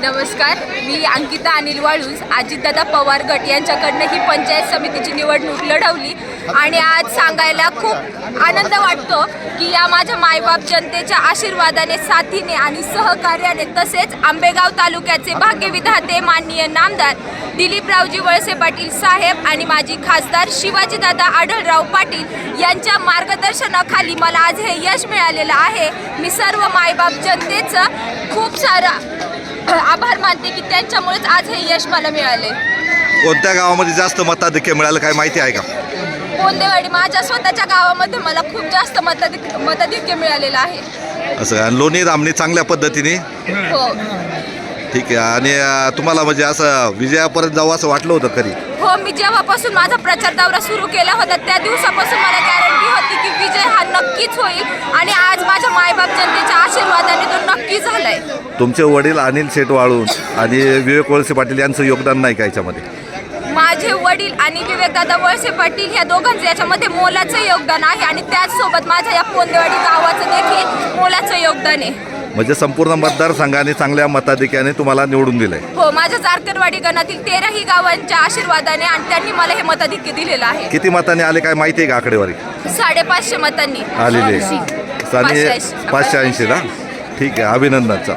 नमस्कार मी अंकिता अनिल वाळूस अजितदादा पवार गट यांच्याकडनं ही पंचायत समितीची निवडणूक लढवली. आणि आज सांगायला खूप आनंद वाटतो की या माझ्या मायबाप जनतेच्या आशीर्वादाने साथीने आणि सहकार्याने तसेच आंबेगाव तालुक्याचे भाग्यविधाते माननीय नामदार दिलीपरावजी वळसे पाटील साहेब आणि माजी खासदार शिवाजीदादा आढळराव पाटील यांच्या मार्गदर्शनाखाली मला आज हे यश मिळालेलं आहे. मी सर्व मायबाप जनतेचं खूप सारा आभार मानते की त्यांच्यामुळेच आज हे यश मला मिळाले. कोणत्या गावामध्ये जास्त मताधिक्य मिळालं काय माहिती आहे का? कोंदेवाडी माझ्या स्वतःच्या गावामध्ये मला खूप जास्त मताधिक मताधिक्य मिळालेलं आहे. असं लोणी धामणी चांगल्या पद्धतीने? हो. ठीक आहे. आणि अं, तुम्हाला म्हणजे असं विजयापर्यंत जावं असं वाटलं होतं खरी हो मी जेव्हापासून माझा प्रचार दौरा सुरू केला होता त्या दिवसापासून मला गॅरंटी होती की विजय हा नक्कीच होईल. आणि आज माझ्या मायबाप जनतेच्या आशीर्वादाने तो नक्की झालाय. तुमचे वडील अनिल शेट वाळून आणि विवेक वळसे पाटील यांचं योगदान नाही का याच्यामध्ये? माझे वडील आणि विवेकदादा वळसे पाटील या दोघांचं याच्यामध्ये मोलाचं योगदान आहे आणि त्याचसोबत माझ्या या पोंदेवाडी गावाचं देखील मोलाचं योगदान आहे. म्हणजे संपूर्ण मतदारसंघाने चांगल्या मताधिक्याने तुम्हाला निवडून दिलंय. हो माझ्या जारकरवाडी गणातील तेराही गावांच्या आशीर्वादाने आणि त्यांनी मला हे मताधिक्य दिलेलं आहे. किती मताने आले काय माहिती आहे का आकडेवारी? साडेपाचशे मतांनी. आलेले पाचशे ऐंशी. पाचशे ऐंशी ना? ठीक आहे अभिनंदनचा.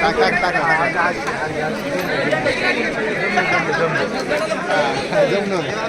टाका टाका Fernando.